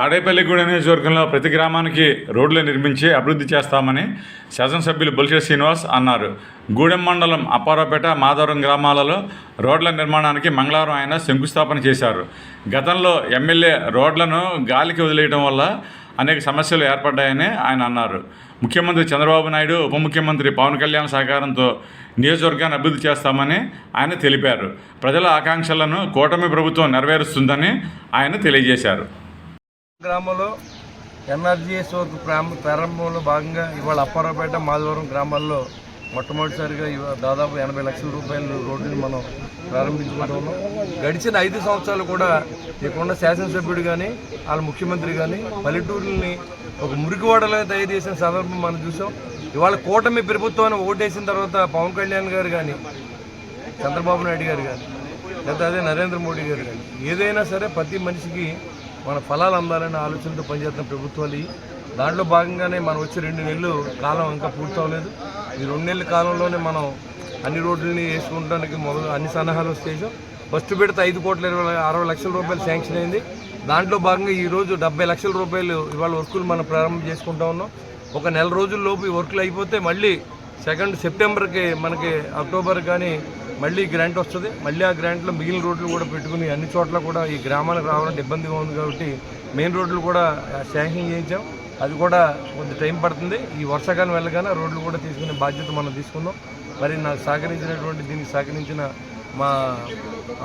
తాడేపల్లిగూడెం నియోజకవర్గంలో ప్రతి గ్రామానికి రోడ్లు నిర్మించి అభివృద్ధి చేస్తామని శాసనసభ్యులు బొలిశెట్టి శ్రీనివాస్ అన్నారు. గూడెం మండలం అప్పారాపేట మాధవరం గ్రామాలలో రోడ్ల నిర్మాణానికి మంగళవారం ఆయన శంకుస్థాపన చేశారు. గతంలో ఎమ్మెల్యే రోడ్లను గాలికి వదిలేయడం వల్ల అనేక సమస్యలు ఏర్పడ్డాయని ఆయన అన్నారు. ముఖ్యమంత్రి చంద్రబాబు నాయుడు ఉప ముఖ్యమంత్రి పవన్ కళ్యాణ్ సహకారంతో నియోజకవర్గాన్ని అభివృద్ధి చేస్తామని ఆయన తెలిపారు. ప్రజల ఆకాంక్షలను కూటమి ప్రభుత్వం నెరవేరుస్తుందని ఆయన తెలియజేశారు. గ్రామంలో ఎన్ఆర్జీఎస్ వర్క్ ప్రారంభ ప్రారంభంలో భాగంగా ఇవాళ అప్పారపేట మాధవరం గ్రామాల్లో మొట్టమొదటిసారిగా దాదాపు ఎనభై లక్షల రూపాయలు రోడ్డుని మనం ప్రారంభించుకుంటున్నాం గడిచిన ఐదు సంవత్సరాలు కూడా ఇక్కడున్న శాసనసభ్యుడు కానీ వాళ్ళ ముఖ్యమంత్రి కానీ పల్లెటూరుని ఒక మురికివాడలో తయారు చేసిన సందర్భం మనం చూసాం. ఇవాళ కూటమి ప్రభుత్వాన్ని ఓటేసిన తర్వాత పవన్ కళ్యాణ్ గారు కానీ చంద్రబాబు నాయుడు గారు కానీ లేదా అదే నరేంద్ర మోడీ గారు కానీ ఏదైనా సరే ప్రతి మనిషికి మన ఫలాలు అందాలనే ఆలోచనతో పనిచేస్తున్న ప్రభుత్వాలు దాంట్లో భాగంగానే మనం వచ్చి రెండు నెలలు కాలం ఇంకా పూర్తి అవ్వలేదు ఈ రెండు నెలల కాలంలోనే మనం అన్ని రోడ్లని వేసుకుంటానికి మొదలు అన్ని సన్నాహాలు చేసాం ఫస్ట్ పెడితే ఐదు కోట్ల ఇరవై అరవై లక్షల రూపాయలు శాంక్షన్ అయింది. దాంట్లో భాగంగా ఈరోజు డెబ్బై లక్షల రూపాయలు ఇవాళ వర్కులు మనం ప్రారంభం చేసుకుంటా ఉన్నాం. ఒక నెల రోజుల్లోపు ఈ వర్కులు అయిపోతే మళ్ళీ సెకండ్ సెప్టెంబర్కి మనకి అక్టోబర్ కానీ మళ్ళీ గ్రాంట్ వస్తుంది. మళ్ళీ ఆ గ్రాంట్లో మిగిలిన రోడ్లు కూడా పెట్టుకుని అన్ని చోట్ల కూడా ఈ గ్రామాలకు రావాలంటే ఇబ్బందిగా ఉంది కాబట్టి మెయిన్ రోడ్లు కూడా శాంక్షన్ చేయించాం. అది కూడా కొంత టైం పడుతుంది. ఈ వర్షాకాలం వెళ్ళగానే రోడ్లు కూడా తీసుకునే బాధ్యత మనం తీసుకుందాం. మరి నాకు సహకరించినటువంటి దీనికి సహకరించిన మా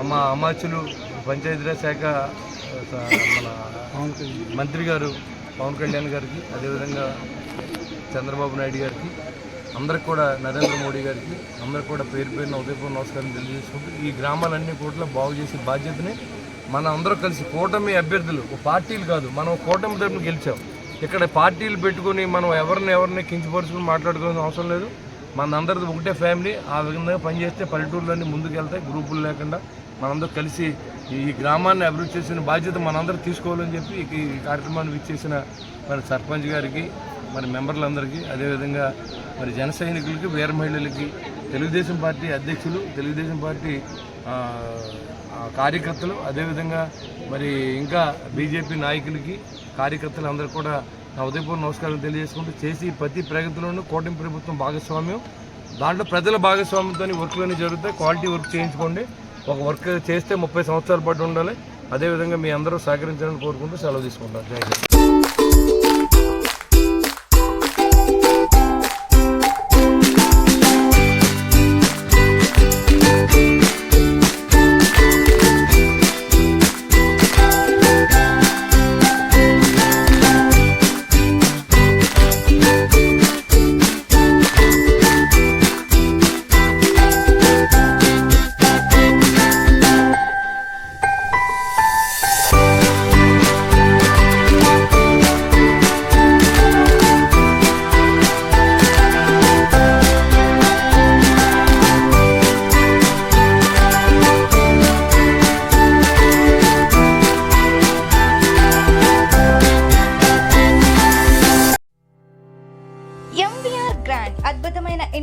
మా అమాచులు పంచాయతీరాజ్ శాఖ మన మంత్రి గారు పవన్ కళ్యాణ్ గారికి అదేవిధంగా చంద్రబాబు నాయుడు గారికి అందరికి కూడా నరేంద్ర మోడీ గారికి అందరికి కూడా పేరు పేరున ఉదయపూర్ నమస్కారం తెలియజేసుకుంటూ ఈ గ్రామాలన్నీ కూడా బాగు చేసే బాధ్యతని మన అందరూ కలిసి కూటమి అభ్యర్థులు ఒక పార్టీలు కాదు మనం కూటమి తరపున గెలిచాం. ఇక్కడ పార్టీలు పెట్టుకొని మనం ఎవరిని ఎవరిని కించపరుచుకుని మాట్లాడుకోవాల్సిన అవసరం లేదు. మన అందరిది ఒకటే ఫ్యామిలీ ఆ విధంగా పనిచేస్తే పల్లెటూరులన్నీ ముందుకు వెళ్తాయి గ్రూపులు లేకుండా మనందరూ కలిసి ఈ గ్రామాన్ని అభివృద్ధి చేసిన బాధ్యత మనందరూ తీసుకోవాలని చెప్పి ఈ కార్యక్రమాన్ని ఇచ్చేసిన మన సర్పంచ్ గారికి మరి మెంబర్లందరికీ అదేవిధంగా మరి జన సైనికులకి వీర మహిళలకి తెలుగుదేశం పార్టీ అధ్యక్షులు తెలుగుదేశం పార్టీ కార్యకర్తలు అదేవిధంగా మరి ఇంకా బీజేపీ నాయకులకి కార్యకర్తలు అందరూ కూడా నా ఉదయపూర్ నమస్కారం తెలియజేసుకుంటూ చేసి ప్రతి ప్రగతిలోనూ కూటమి ప్రభుత్వం భాగస్వామ్యం. దాంట్లో ప్రజల భాగస్వామ్యంతో వర్క్లన్నీ జరుగుతాయి. క్వాలిటీ వర్క్ చేయించుకోండి. ఒక వర్క్ చేస్తే ముప్పై సంవత్సరాల పాటు ఉండాలి. అదేవిధంగా మీ అందరూ సహకరించాలని కోరుకుంటూ సెలవు తీసుకుంటారు జై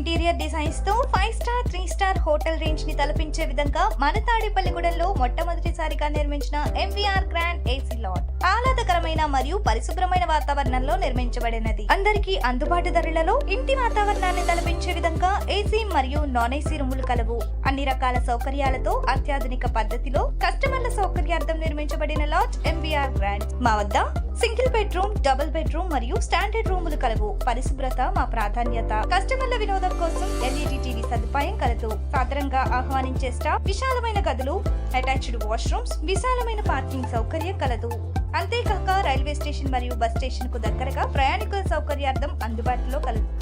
interior డిజైన్స్తో five star three star hotel రేంజ్ని తలపించే విధంగా మన తాడేపల్లిగూడెంలో మొట్టమొదటిసారిగా నిర్మించిన ఎంవీఆర్ గ్రాండ్ ఏసీ లాట్ ఆహ్లాదకరమైన మరియు పరిశుభ్రమైన వాతావరణంలో నిర్మించబడినది. అందరికీ అందుబాటు ధరలలో ఇంటి వాతావరణాన్ని తలపించే విధంగా ఏసీ మరియు నాన్ ఏసీ రూములు కలవు. అన్ని రకాల సౌకర్యాలతో అత్యాధునిక పద్ధతిలో కస్టమర్ల సౌకర్యార్థం నిర్మించబడిన లాడ్జ్ ఎంవీఆర్ గ్రాండ్ మా వద్ద సింగిల్ బెడ్రూమ్ డబుల్ బెడ్రూమ్ మరియు స్టాండర్డ్ రూములు కలవు. పరిశుభ్రత మా ప్రాధాన్యత. కస్టమర్ల వినోదం కోసం ఎల్ఈడి టీవీ సదుపాయం కలదు. సాధారణంగా ఆహ్వానించే స్టాఫ్ విశాలమైన గదులు అటాచ్డ్ వాష్రూమ్స్ విశాలమైన పార్కింగ్ సౌకర్యం కలదు. అంతేకాక రైల్వే స్టేషన్ మరియు బస్ స్టేషన్కు దగ్గరగా ప్రయాణికుల సౌకర్యార్థం అందుబాటులో కలదు.